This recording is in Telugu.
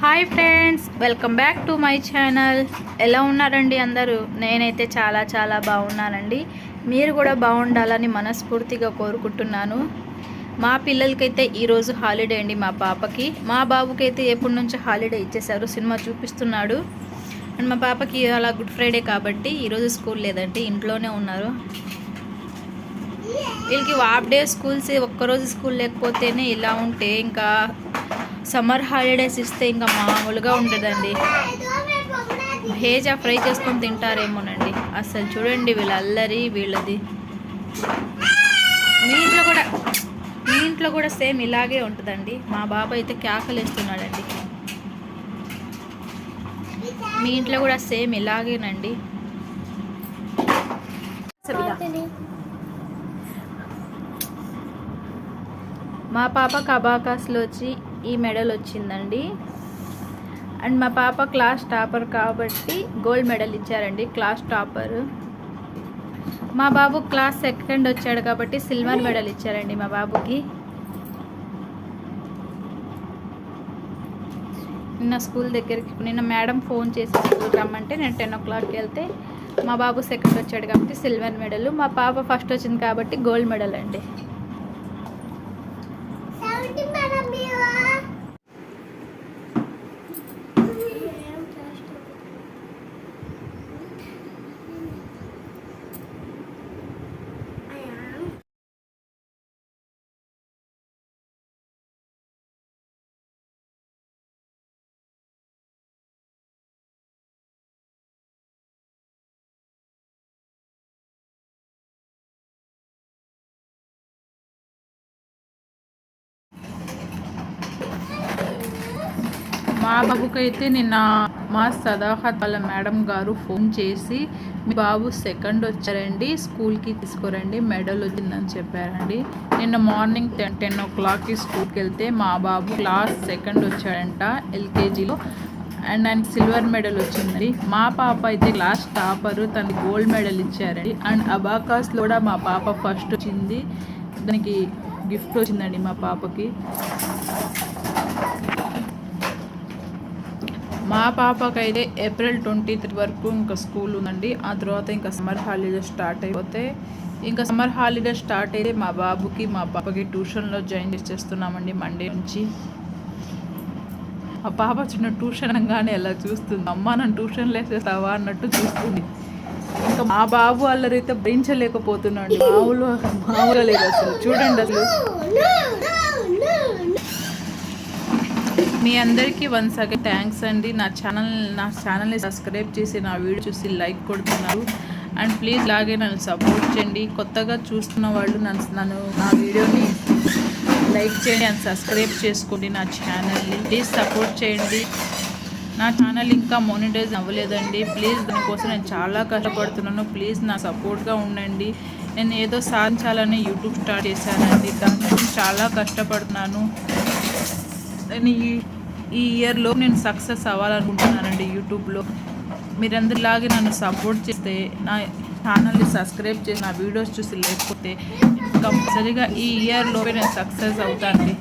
Hi friends welcome back to my channel. ఎలా ఉన్నారండి అందరూ? నేనైతే చాలా చాలా బాగున్నానండి. మీరు కూడా బాగుండాలని మనస్ఫూర్తిగా కోరుకుంటున్నాను. మా పిల్లలకైతే ఈరోజు హాలిడే అండి మా పాపకి. మా బాబుకైతే ఎప్పటి నుంచో హాలిడే ఇచ్చేశారు సినిమా చూపిస్తున్నాడు. అండ్ మా పాపకి అలా గుడ్ ఫ్రైడే కాబట్టి ఈరోజు స్కూల్ లేదండి ఇంట్లోనే ఉన్నారు. వీళ్ళకి హాఫ్ డే స్కూల్స్ ఒక్కరోజు స్కూల్ లేకపోతేనే ఇలా ఉంటే ఇంకా సమ్మర్ హాలిడేస్ ఇస్తే ఇంకా మామూలుగా ఉండదండి. హేజా ఫ్రై చేసుకొని తింటారేమోనండి. అసలు చూడండి వీళ్ళ అల్లరి వీళ్ళది. మీ ఇంట్లో కూడా మీ ఇంట్లో కూడా సేమ్ ఇలాగే ఉంటుందండి. మా బాబు అయితే కేకలేస్తున్నాడండి. మీ ఇంట్లో కూడా సేమ్ ఇలాగేనండి. మా పాప కబాకాస్లో వచ్చి ఈ మెడల్ వచ్చిందండి. అండ్ మా పాప క్లాస్ టాపర్ కాబట్టి గోల్డ్ మెడల్ ఇచ్చారండి క్లాస్ టాపర్. మా బాబు క్లాస్ సెకండ్ వచ్చాడు కాబట్టి సిల్వర్ మెడల్ ఇచ్చారండి మా బాబుకి. నిన్న స్కూల్ దగ్గరికి నిన్న మేడం ఫోన్ చేసి స్కూల్ రమ్మంటే నేను టెన్ ఓ క్లాక్కి వెళ్తే మా బాబు సెకండ్ వచ్చాడు కాబట్టి సిల్వర్ మెడల్. మా పాప ఫస్ట్ వచ్చింది కాబట్టి గోల్డ్ మెడల్ అండి. మా బాబుకైతే నిన్న మా సదాహత్ వాళ్ళ మేడం గారు ఫోన్ చేసి మీ బాబు సెకండ్ వచ్చారండి స్కూల్కి తీసుకురండి మెడల్ వచ్చిందని చెప్పారండి. నిన్న మార్నింగ్ టెన్ టెన్ ఓ క్లాక్కి స్కూల్కి వెళ్తే మా బాబు క్లాస్ సెకండ్ వచ్చాడంట ఎల్కేజీలో. అండ్ ఆయనకి సిల్వర్ మెడల్ వచ్చిందండి. మా పాప అయితే క్లాస్ టాపర్ తను గోల్డ్ మెడల్ ఇచ్చారండి. అండ్ అబాకాస్లో కూడా మా పాప ఫస్ట్ వచ్చింది. దానికి గిఫ్ట్ వచ్చిందండి మా పాపకి. మా పాపకైతే ఏప్రిల్ ట్వంటీ త్రీ వరకు ఇంకా స్కూల్ ఉందండి. ఆ తర్వాత ఇంకా సమ్మర్ హాలిడేస్ స్టార్ట్ అయిపోతే ఇంకా సమ్మర్ హాలిడే స్టార్ట్ అయితే మా బాబుకి మా పాపకి ట్యూషన్లో జాయిన్ చేసేస్తున్నామండి మండే నుంచి. మా పాప చిన్న ట్యూషన్ అనగానే ఎలా చూస్తుంది. అమ్మ నన్ను ట్యూషన్ లేసేస్తావా? అన్నట్టు చూస్తుంది. ఇంకా మా బాబు అల్లరైతే భరించలేకపోతున్నాడు. మామూలు మామూలుగా లేదు అసలు చూడండి అసలు. మీ అందరికీ వన్స్ అగైన్ థ్యాంక్స్ అండి. నా ఛానల్ నా ఛానల్ని సబ్స్క్రైబ్ చేసి నా వీడియో చూసి లైక్ కొడుతున్నారు. అండ్ ప్లీజ్ ఇలాగే నన్ను సపోర్ట్ చేయండి. కొత్తగా చూస్తున్న వాళ్ళు నన్ను నన్ను నా వీడియోని లైక్ చేయండి అండ్ సబ్స్క్రైబ్ చేసుకోండి నా ఛానల్ని. ప్లీజ్ సపోర్ట్ చేయండి. నా ఛానల్ ఇంకా మోనిటైజ్ అవ్వలేదండి. ప్లీజ్ దానికోసం నేను చాలా కష్టపడుతున్నాను. ప్లీజ్ నా సపోర్ట్గా ఉండండి. నేను ఏదో సాధించాలని యూట్యూబ్ స్టార్ట్ చేశానండి. దానికోసం చాలా కష్టపడుతున్నాను. నేను ఈ ఈ ఇయర్లో నేను సక్సెస్ అవ్వాలనుకుంటున్నానండి యూట్యూబ్లో మీరందరిలాగే నన్ను సపోర్ట్ చేస్తే నా ఛానల్ని సబ్స్క్రైబ్ చేసి నా వీడియోస్ చూసి లేకపోతే కంపల్సరీగా ఈ ఇయర్లోపే నేను సక్సెస్ అవుతానండి.